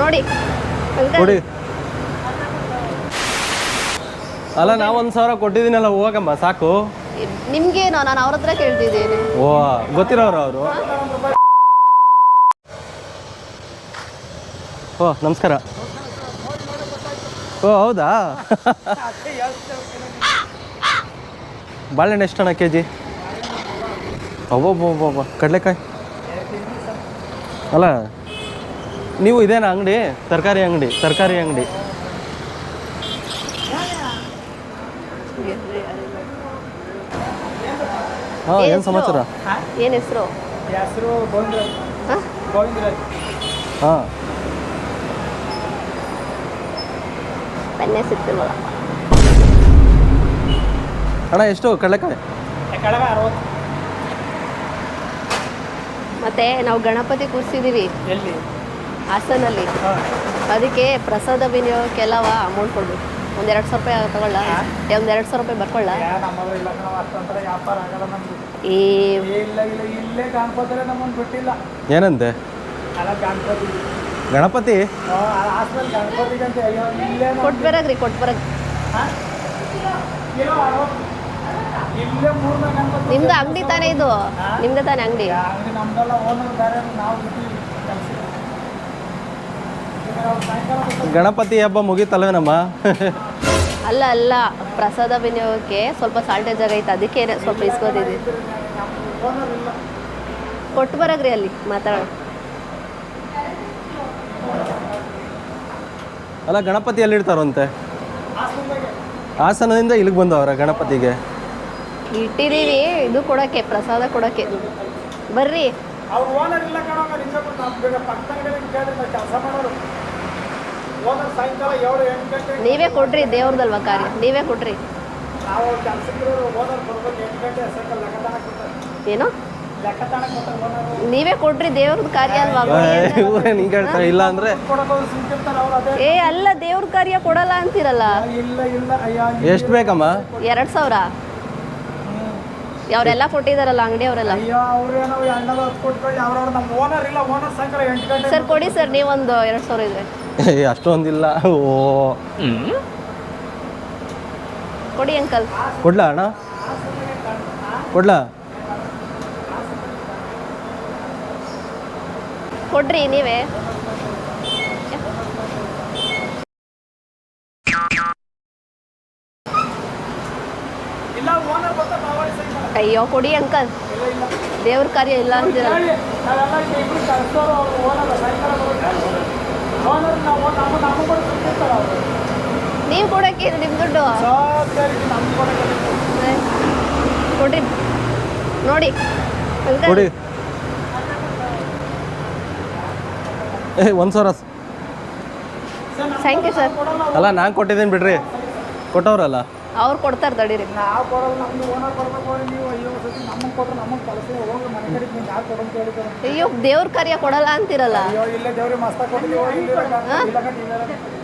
ನೋಡಿ. ನೋಡಿ ಅಲ್ಲ ನಾ ಒಂದ್ ಸಾವಿರ ಕೊಟ್ಟಿದ್ದೀನಲ್ಲ ಹೋಗಮ್ಮ ಸಾಕು. ನಿಮ್ಗೇನು ನಾನು ಅವ್ರ ಹತ್ರ ಕೇಳ್ತಿದ್ದೀನಿ. ಓ ಗೊತ್ತಿರೋರು ಅವರು. ಓ ನಮಸ್ಕಾರ. ಓ ಹೌದಾ? ಬಾಳೆಹಣ್ಣು ಎಷ್ಟಣ್ಣ ಕೆ ಜಿ ಒಬ್ಬೊಬ್ಬ ಕಡಲೆಕಾಯಿ. ಅಲ್ಲ ನೀವು ಇದೇನಾ ಅಂಗಡಿ? ತರಕಾರಿ ಅಂಗಡಿ ತರಕಾರಿ ಅಂಗಡಿ. ಹಾಂ ಏನು ಸಮಾಚಾರ? ಏನು ಹೆಸರು? ಹಾಂ? ಅಣ್ಣ ಎಷ್ಟು? ಕಡಲೆಕಾಯಿ? ಮತ್ತೆ ನಾವು ಗಣಪತಿ ಕೂರಿಸಿದೀವಿ. ಎಲ್ಲಿ? ಹಾಸನಲ್ಲಿ. ಅದಕ್ಕೆ ಪ್ರಸಾದ ವಿನಿಯೋಗಕ್ಕೆಲ್ಲವ ಅಮೌಂಟ್ ಕೊಡ್ಬೇಕು. ಒಂದೆರಡು ಸಾವಿರ ರೂಪಾಯಿ ತಗೊಳ್ಳ? ಒಂದೆರಡು ಸಾವಿರ ರೂಪಾಯಿ ಬರ್ಕೊಳ್ಳ? ಯಾ ನಮ್ಮದು ಇಲ್ಲ ನಾವು ಅಷ್ಟೊಂಥರ ವ್ಯಾಪಾರ ಆಗಲ್ಲ ನಮ್ದು. ಈ ಇಲ್ಲ ಇಲ್ಲ ಇಲ್ಲೇ ಗಣಪತಿರೆ ನಮ್ಮನ್ನು ಬಿಟ್ಟಿಲ್ಲ. ಏನಂತೆ? ಅಲ್ಲ ಗಣಪತಿ. ಕೊಟ್ಟು ಬರಾಗ್ರಿ ಕೊಟ್ಟು ಬರಾಗ ನಿಮ್ದು ಅಂಗಡಿ ತಾನೇ ಇದು? ನಿಮ್ದೇ ತಾನೇ ಅಂಗಡಿ ಯಾ ಅಂಗಡಿ ನಮ್ದೆಲ್ಲ ಓನರ್ ಬೇರೆ ನಾವು ಬಿಟ್ಟಿವಿ ಕೆಲ್ಸಕ್ಕೆ. ಈಗ ನಾವು ಸಾಯಂಕಾಲ ಬರ್ತೀವಿ. ಗಣಪತಿ ಹಬ್ಬ ಮುಗೀತಲ್ವೇನಮ್ಮ? ಅಲ್ಲ ಅಲ್ಲ. ಪ್ರಸಾದ ವಿನಿಯೋಗಕ್ಕೆ ಸ್ವಲ್ಪ ಸಾಲ್ಟೇಜ್ ಆಗೈತೆ ಅದಕ್ಕೆ ಸ್ವಲ್ಪ ಇಸ್ಕೋತಿದ್ವಿ ಓನರ್ ಕೊಟ್ಟು ಬರಗ್ರಿ ಅಲ್ಲಿ ಮಾತಾಡೋಣ ಅಲ್ಲ ಗಣಪತಿ ಎಲ್ಲಿಡ್ತಾರಂತೆ ಹಾಸನದಿಂದ ಇಲ್ಲಿಗೆ ಬಂದವರ ಗಣಪತಿಗೆ? ಇಟ್ಟಿದ್ದೀವಿ. ಇದು ಕೊಡೋಕ್ಕೆ ಪ್ರಸಾದ ಕೊಡೋಕ್ಕೆ. ಬರ್ರಿ. ನೀವೇ ಕೊಡ್ರಿ ದೇವ್ರದಲ್ವಾ ಕಾರ್ಯ? ನೀವೇ ಕೊಡ್ರಿ ಏನೋ? ಓನರ್ ನೀವೇ ಕೊಡ್ರಿ ದೇವ್ರದ್ ಕಾರ್ಯ ಅಲ್ವಾ? ಇಲ್ಲ ಅಂದ್ರೆ ಏ ಅಲ್ಲ ದೇವ್ರ ಕಾರ್ಯ ಕೊಡಲ್ಲ ಅಂತೀರಲ್ಲ? ಇಲ್ಲ ಇಲ್ಲ ಅಯ್ಯ ಎಷ್ಟು ಬೇಕಮ್ಮ? ಎರಡ್ ಸಾವಿರ? ಅವರೆಲ್ಲ ಕೊಟ್ಟಿದಾರಲ್ಲ ಅಂಗಡಿ ಅವರೆಲ್ಲ ಅಯ್ಯೋ ಅವ್ರೇನೋ ಎಣ್ಣದ ಕೊಟ್ಕೊಳ್ಳಿ ಅವ್ರವ್ರು ಓನರ್ ಇಲ್ಲ ಓನರ್ ಸಾಯಂಕಾಲ ಎಂಟು ಸರ್ ಕೊಡಿ ಸರ್ ನೀವೊಂದು ಎರಡ್ ಸಾವಿರ ಇದ್ರೆ. ಅಷ್ಟೊಂದಿಲ್ಲ. ಓ. ಕೊಡಿ ಅಂಕಲ್. ಕೊಡ್ಲಾ ಅಣ್ಣ? ಕೊಡ್ಲಾ? ಕೊಡ್ರಿ ನೀವೇ. ಅಯ್ಯೋ ಕೊಡಿ ಅಂಕಲ್. ದೇವ್ರ ಕಾರ್ಯ ಇಲ್ಲ ಅಂತೀರಲ್ಲ. ನಾವು ಕೊಡಕ್ಕೆ ಕೂಡ ದುಡ್ಡು? ನಮ್ಮ ಕೊಡಕ್ಕೆ ಏ, ಕೊಡ್ರಿ ನೋಡಿ. ಕೊಡಿ. ಏ ಒಂದು ಸಾವಿರ. ಥ್ಯಾಂಕ್ ಯು ಸರ್ ಅಲ್ಲ ನಾನು ಕೊಟ್ಟಿದ್ದೀನಿ ಬಿಡ್ರಿ. ಕೊಟ್ಟವ್ರಲ್ಲ. ಅವ್ರು ಕೊಡ್ತಾರೆ ತಡೀರಿ ನಾವು ಕೊಡೋದು ನಮ್ದು ಓನರ್ ಕೊಡ್ಬೇಕು ಅವ್ರಿಗೆ ನೀವು ಅಯ್ಯೋ ಸತಿ ನಮಗೆ ಕೊಟ್ಟರೆ ನಮಗೆ ಕಳಿಸಿ ಹೋಗಿ ಮನೆ ಕಡೆ ನೀವು ಯಾರು ಕೊಡೋಂತ ಕೇಳಿದ್ರೆ ಅಯ್ಯೋ ದೇವ್ರ ಕಾರ್ಯ ಕೊಡಲ್ಲ ಅಂತಿರಲ್ಲ? ಅಯ್ಯೋ ಇಲ್ಲ ದೇವ್ರಿಗೆ ಮಸ್ತ ಕೊಡ್ತೀವಿ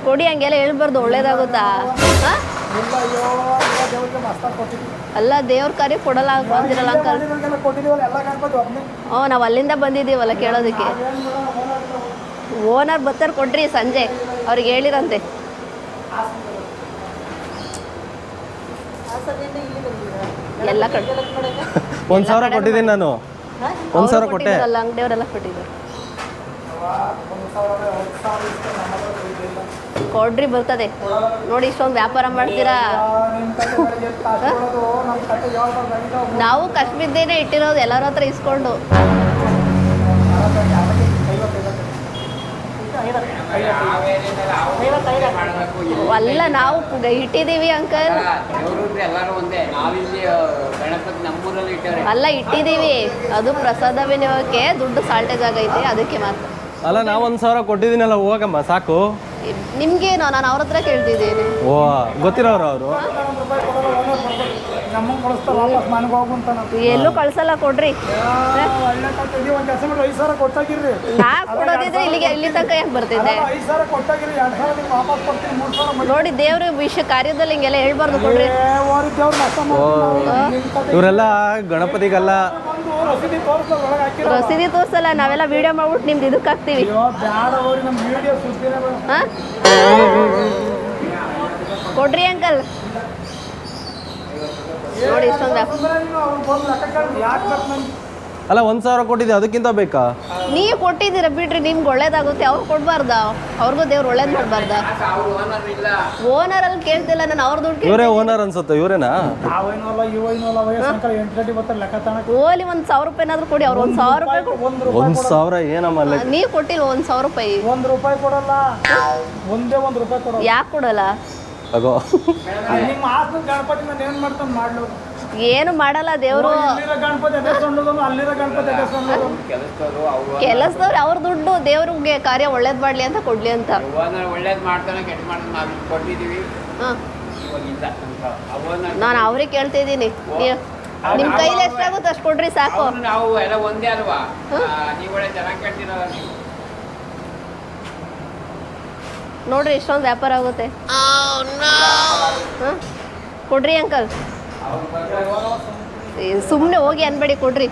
ಕೊಡಿ ಹಂಗೆಲ್ಲ ಹೇಳ್ಬಾರ್ದು ಒಳ್ಳೇದಾಗುತ್ತಾ? ಹಾ? ಇಲ್ಲ ಅಯ್ಯೋ ಇಲ್ಲ ದೇವ್ರಿಗೆ ಮಸ್ತ ಕೊಟ್ಟಿದ್ದೀವಿ ಅಲ್ಲ ದೇವ್ರ ಕಾರ್ಯ ಕೊಡಲ್ಲ ಬಂದಿರಲ್ಲ ಅಂಕಲ್? ಓ ಕೊಟ್ಟಿದ್ದೀವಲ್ಲ ಎಲ್ಲ ಗಣಪತಿ ಒಬ್ಬನೇ ಹ್ಞೂ ನಾವು ಅಲ್ಲಿಂದ ಬಂದಿದ್ದೀವಲ್ಲ ಕೇಳೋದಕ್ಕೆ? ಓನರ್ ಬರ್ತಾರೆ ಕೊಡ್ರಿ ಸಂಜೆ ಅವ್ರಿಗೆ ಹೇಳಿರಂತೆ. ಎಲ್ಲ ಕಡೆ. ಒಂದು ಸಾವಿರ ಕೊಟ್ಟಿದ್ದೀನಿ ನಾನು. ಒಂದು ಸಾವಿರ ಕೊಟ್ಟೆ. ಅಲ್ಲ ಅಂಗಡಿಯವರೆಲ್ಲ ಕೊಟ್ಟಿದ್ದಾರೆ ಕೊಡ್ರಿ ಬರ್ತದೆ. ನೋಡಿ ಇಷ್ಟೊಂದು ವ್ಯಾಪಾರ ಮಾಡ್ತೀರಾ? ನಾವು ನಿಮ್ ಬಿದ್ದೇನೆ ಬೆಳಗ್ಗೆ ಎದ್ದು ಕಾಸು ನಮ್ಮ ಕತೆ ಯಾವಾಗ ಬೆಳಗ್ಗೆ ನಾವು ಕಶ್ಮೀರ್ದೇನೆ ಇಟ್ಟಿರೋದು ಎಲ್ಲರ ಹತ್ರ ಇಸ್ಕೊಂಡು. ಅಲ್ಲ ನಾವು ಕೂಡ ಇಟ್ಟಿದ್ದೀವಿ ಅಂಕಲ್. ಅಲ್ಲ ಇಟ್ಟಿದ್ದೀವಿ. ಅದು ಪ್ರಸಾದ ವಿನಿಯೋಗಕ್ಕೆ ದುಡ್ಡು ಸಾಲ್ಟೇಜ್ ಆಗೈತೆ ಅದಕ್ಕೆ ಮಾತ್ರ. ಅಲ್ಲ ನಾವು ಒಂದು ಸಾವಿರ ಕೊಟ್ಟಿದ್ದೀನಲ್ಲ ಹೋಗಮ್ಮ ಸಾಕು. ನಿಮ್ಗೇನು ನಾನು ಅವ್ರ ಹತ್ರ ಕೇಳ್ತಿದ್ದೀನಿ. ಓ ಗೊತ್ತಿರೋರು ಅವರು. ಎಲ್ಲೂ ಕಳ್ಸಲ್ಲ ಕೊಡ್ರಿ. ನಾ ಕೊಡೋದಿದ್ರೆ ಇಲ್ಲಿಗೆ ಇಲ್ಲಿ ತನಕ ಯಾಕೆ ಬರ್ತಿದ್ದೆ ನೋಡಿ ದೇವ್ರ ವಿಷಯ ಕಾರ್ಯದಲ್ಲಿ ಹಿಂಗೆಲ್ಲ ಹೇಳ್ಬಾರ್ದು ಕೊಡ್ರಿ. ಇವರೆಲ್ಲ ಗಣಪತಿಗೆಲ್ಲ ರಸೀದಿ ತೋರ್ಸಲ್ಲ ನಾವೆಲ್ಲ ವಿಡಿಯೋ ಮಾಡ್ಬಿಟ್ಟು ನಿಮ್ದು ಇದಕ್ಕೆ ಹಾಕ್ತೀವಿ. ಕೊಡ್ರಿ ಅಂಕಲ್. ನಮ್ಗೆ ಅಲ್ಲ ಒಂದ್ ಸಾವಿರ ಕೊಟ್ಟಿದ್ದೆ ಅದಕ್ಕಿಂತ ಬೇಕಾ? ನೀವು ಕೊಟ್ಟಿದ್ದೀರ ಬಿಡ್ರಿ ನಿಮ್ಗೆ ಒಳ್ಳೇದಾಗುತ್ತೆ ಅವ್ರು ಕೊಡಬಾರ್ದ? ಅವ್ರಿಗೂ ದೇವ್ರು ಒಳ್ಳೇದು ಮಾಡಬಾರ್ದ? ಅವ್ರು ಓನರ್ ಇಲ್ಲ ಓನರ್ ಅಲ್ಲಿ ಕೇಳ್ತಿಲ್ಲ ನಾನು ಅವ್ರ ದುಡ್ಡು ಇವರೇ ಓನರ್ ಅನ್ಸುತ್ತೆ ಇವರೇನಾ? ಓಲಿ ಒಂದ್ ಸಾವಿರ ರೂಪಾಯಿನಾದ್ರೂ ಕೊಡಿ ಅವ್ರು ಒಂದ್ ಸಾವಿರ ರೂಪಾಯಿ ಒಂದ್ ಒಂದು ಸಾವಿರ ಏನಮ್ಮ ನೀವು ಕೊಟ್ಟಿಲ್ಲ ಒಂದು ಸಾವಿರ ರೂಪಾಯಿ. ಒಂದ್ ರೂಪಾಯಿ ಕೊಡಲ್ಲ. ಒಂದೇ ಒಂದು ರೂಪಾಯಿ ಕೊಡಲ್ಲ. ಯಾಕೆ ಕೊಡಲ್ಲ? ಅಗೋ ನಿಮ್ಮ ಆತ್ಮ ಗಣಪತಿ ನಾನು ಏನು ಮಾಡ್ತಾನೆ ಮಾಡ್ಲು? ಏನು ಮಾಡಲ್ಲ ದೇವರು. ಕೆಲಸದವರು ಅವ್ರು ದುಡ್ಡು ದೇವ್ರಿಗೆ ಕಾರ್ಯ ಒಳ್ಳೇದ್ ಮಾಡ್ಲಿ ಅಂತ ಕೊಡ್ಲಿ ಅಂತ. ನಾನು ಅವ್ರಿಗೆ ಕೇಳ್ತಿದ್ದೀನಿ. ನಿಮ್ ನಿಮ್ಮ ಕೈಲಿ ಎಷ್ಟಾಗುತ್ತೆ ಅಷ್ಟು ಕೊಡ್ರಿ ಸಾಕು. ನಾವು ಎಲ್ಲ ಒಂದೇ ಅಲ್ವಾ ನೀವು ಒಳ್ಳೆ ಚೆನ್ನಾಗಿ ನೀವು. ನೋಡ್ರಿ ಇಷ್ಟೊಂದು ವ್ಯಾಪಾರ ಆಗುತ್ತೆ. ಹಾಂ? ಕೊಡ್ರಿ ಅಂಕಲ್. ಸುಮ್ಮನೆ ಹೋಗಿ ಅನ್ಬೇಡಿ ಕೊಡ್ರಿ.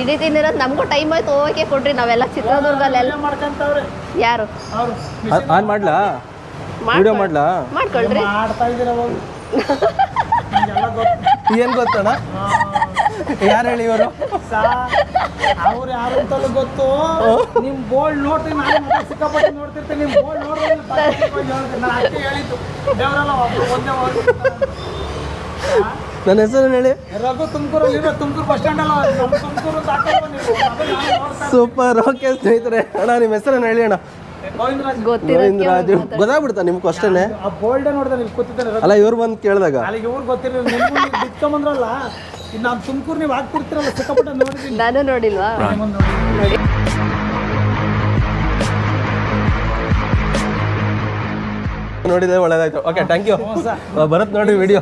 ಇಡೀ. ತಿಂದಿರೋದು ನಮಗೂ ಟೈಮ್ ಆಯ್ತು ಹೋಗಕ್ಕೆ ಕೊಡ್ರಿ ನಾವೆಲ್ಲ ಚಿತ್ರದುರ್ಗಲ್ಲೆಲ್ಲ. ಯಾರು? ಆನ್ ಮಾಡ್ಲಾ? ವಿಡಿಯೋ ಮಾಡ್ಲಾ? ಮಾಡ್ಕೊಳ್ರಿ. ಮಾಡ್ತಾ ಇದ್ದೀರ ಹೋಗಿ ನಿಮ್ಗೆಲ್ಲ ಗೊತ್ತು ಏನು ಗೊತ್ತಣ್ಣ? ಯಾರು ಹೇಳಿ ಇವರು? ಸಾ ಅವ್ರು ಯಾರು ಅಂತಲೂ ಗೊತ್ತು. ನಿಮ್ ಬೋಲ್ಡ್ ನೋಡ್ತೀನಿ ನಾನು ಮತ್ತೆ ಸಿಕ್ಕಾಪಟ್ಟೆ ನೋಡ್ತಿರ್ತೀನಿ. ನಿಮ್ ಬೋಲ್ಡ್ ನೋಡಿದ್ರೆ ನಾನು ಅಷ್ಟೇ ಹೇಳಿದ್ದು. ದೇವರಲ್ಲ ಒಬ್ರು ಒಂದೇ ಹೋಗಿ ನನ್ನ ಹೆಸರು ಹೇಳಿ? ರಘು ತುಮಕೂರು ಇರೋ ತುಮಕೂರು ಬಸ್ ಸ್ಟ್ಯಾಂಡ್ ಅಲ್ಲ ತುಮಕೂರು ಸೂಪರ್ ಓಕೆ ಸ್ನೇಹಿತರೆ. ಅಣ್ಣ ನಿಮ್ಮ ಹೆಸರು ಹೇಳಿ ಅಣ್ಣ. ಗೋವಿಂದರಾಜ್. ಗೊತ್ತಾಗ್ಬಿಡ್ತಾ ನಿಮ್ಗೆ ಅಷ್ಟೇನೆ? ಆ ಬೋಲ್ಡೇ ನೋಡಿದೆ ನೀವು ಕೂತಿದ್ದಾರೆ ಅಲ್ಲ ಇವ್ರು ಬಂದು ಕೇಳಿದಾಗ. ಇವ್ರು ಗೊತ್ತಿರಲಿಲ್ಲ ಇನ್ನು ನಾನು ತುಮಕೂರು ನೀವು ಹಾಕ್ತಿರ್ತೀರಲ್ಲ ಸಿಕ್ಕಾಪಟ್ಟೆ ನೋಡಿದ್ದೀನಿ. ನಾನು ನೋಡಿಲ್ವಾ? ನಿಮ್ಮನ್ನ ನೋಡಿ ನೋಡಿ. ನೋಡಿದೆ ಒಳ್ಳೇದಾಯ್ತು. ಓಕೆ ಥ್ಯಾಂಕ್ ಯು ಬರುತ್ತೆ ನೋಡಿ ವಿಡಿಯೋ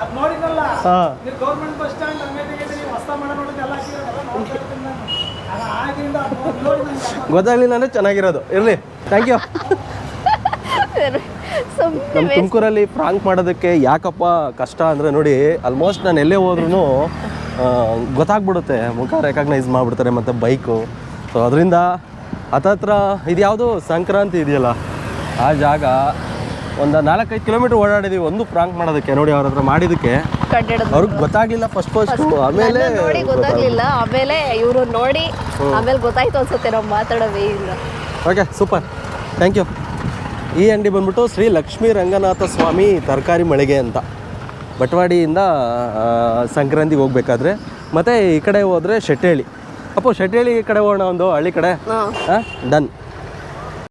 ಅದು ನೋಡಿದ್ರಲ್ಲ? ಹಾಂ. ನೀವು ಗೌರ್ಮೆಂಟ್ ಬಸ್ ಸ್ಟ್ಯಾಂಡ್ ಅಂಗಡಿಗೆ ನೀವು ಹೊಸ ಮನೆ ನೋಡಿದ್ರೆ ಎಲ್ಲ ಹಾಕಿರೋದೆಲ್ಲ ನೋಡ್ತಾ ಇರ್ತೀನಿ ನಾನು. ಅದು ಆಗಿಂದ ಅದು ನೋಡಿ ನಂಗೆ ಗೊತ್ತಾಗ್ಲಿಲ್ಲ ಅಂದ್ರೆ ಚೆನ್ನಾಗಿರೋದು. ಇರಲಿ. ಥ್ಯಾಂಕ್ ಯು ನಮ್ಮ ತುಮಕೂರಲ್ಲಿ ಪ್ರಾಂಕ್ ಮಾಡೋದಕ್ಕೆ ಯಾಕಪ್ಪ ಕಷ್ಟ ಅಂದರೆ ನೋಡಿ ಆಲ್ಮೋಸ್ಟ್ ನಾನು ಎಲ್ಲೇ ಹೋದ್ರೂ ಗೊತ್ತಾಗ್ಬಿಡುತ್ತೆ. ಮುಖ ರೆಕಗ್ನೈಸ್ ಮಾಡಿಬಿಡ್ತಾರೆ ಮತ್ತು ಬೈಕು ಸೊ ಅದರಿಂದ ಹತ್ತತ್ರ ಇದು ಯಾವುದು ಸಂಕ್ರಾಂತಿ ಇದೆಯಲ್ಲ ಆ ಜಾಗ ಒಂದು ನಾಲ್ಕೈದು ಕಿಲೋಮೀಟ್ರ್ ಓಡಾಡಿದೀವಿ. ಒಂದು ಪ್ರಾಂಕ್ ಮಾಡೋದಕ್ಕೆ ನೋಡಿ ಅವ್ರ ಹತ್ರ ಮಾಡಿದ್ದಕ್ಕೆ ಅವ್ರಿಗೆ ಗೊತ್ತಾಗಲಿಲ್ಲ ಫಸ್ಟ್ ಫಸ್ಟು ಆಮೇಲೆ ನೋಡಿ ಗೊತ್ತಾಗ್ಲಿಲ್ಲ. ಆಮೇಲೆ ಇವರು ನೋಡಿ ಆಮೇಲೆ ಗೊತ್ತಾಯ್ತು ಅನ್ಸುತ್ತೆ ನಾವು ಮಾತಾಡೋದೇ ಇಲ್ಲ. ಓಕೆ ಸೂಪರ್ ಥ್ಯಾಂಕ್ ಯು ಈ ಅಂಗಡಿ ಬಂದ್ಬಿಟ್ಟು ಶ್ರೀ ಲಕ್ಷ್ಮೀ ರಂಗನಾಥ ಸ್ವಾಮಿ ತರಕಾರಿ ಮಳಿಗೆ ಅಂತ. ಬಟವಾಡಿಯಿಂದ ಸಂಕ್ರಾಂತಿಗೆ ಹೋಗ್ಬೇಕಾದ್ರೆ. ಮತ್ತು ಈ ಕಡೆ ಹೋದರೆ ಶೆಟ್ಟೇಳಿ. ಅಪ್ಪು ಶೆಟ್ಟೇಳಿ ಕಡೆ ಹೋಗೋಣ ಒಂದು ಹಳ್ಳಿ ಕಡೆ. ಡನ್.